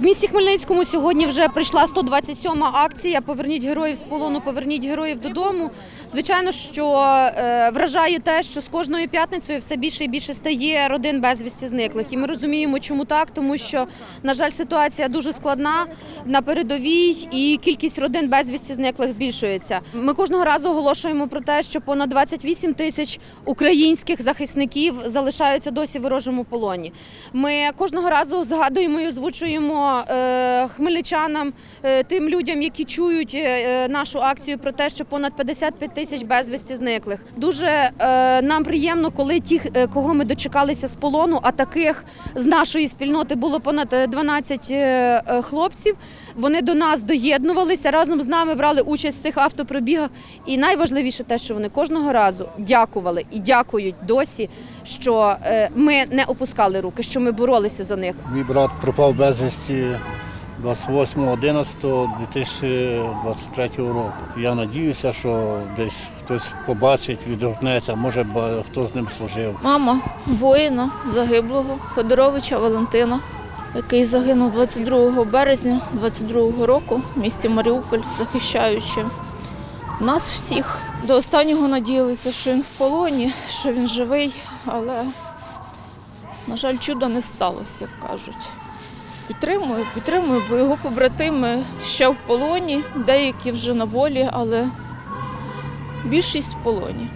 В місті Хмельницькому сьогодні вже прийшла 127-ма акція Поверніть героїв з полону, поверніть героїв додому. Звичайно, що е, вражає те, що з кожною п'ятницею все більше і більше стає родин безвісті зниклих. І ми розуміємо, чому так, тому що, на жаль, ситуація дуже складна на передовій, і кількість родин безвісті зниклих збільшується. Ми кожного разу оголошуємо про те, що понад 28 тисяч українських захисників залишаються досі в ворожому полоні. Ми кожного разу згадуємо і озвучуємо е, хмельничанам, е, тим людям, які чують е, нашу акцію про те, що понад 55 тисяч безвісті зниклих. Дуже нам приємно, коли е, кого ми дочекалися з полону, а таких з нашої спільноти було понад е, 12 е, е, хлопців. Вони до нас доєднувалися разом з нами, брали участь в цих автопробігах. І найважливіше те, що вони кожного разу дякували і дякують досі, що е, ми не опускали руки, що ми боролися за них. Мій брат пропав безвісті 28.11.2023 року. Я надіюся, що десь хтось побачить, відгукнеться, може хто з ним служив. Мама воїна загиблого Ходоровича Валентина, який загинув 22 березня 22 року в місті Маріуполь, захищаючи нас всіх. До останнього надіялися, що він в полоні, що він живий, але, на жаль, чуда не сталося, як кажуть. Підтримую, підтримую, бо його побратими ще в полоні, деякі вже на волі, але більшість в полоні.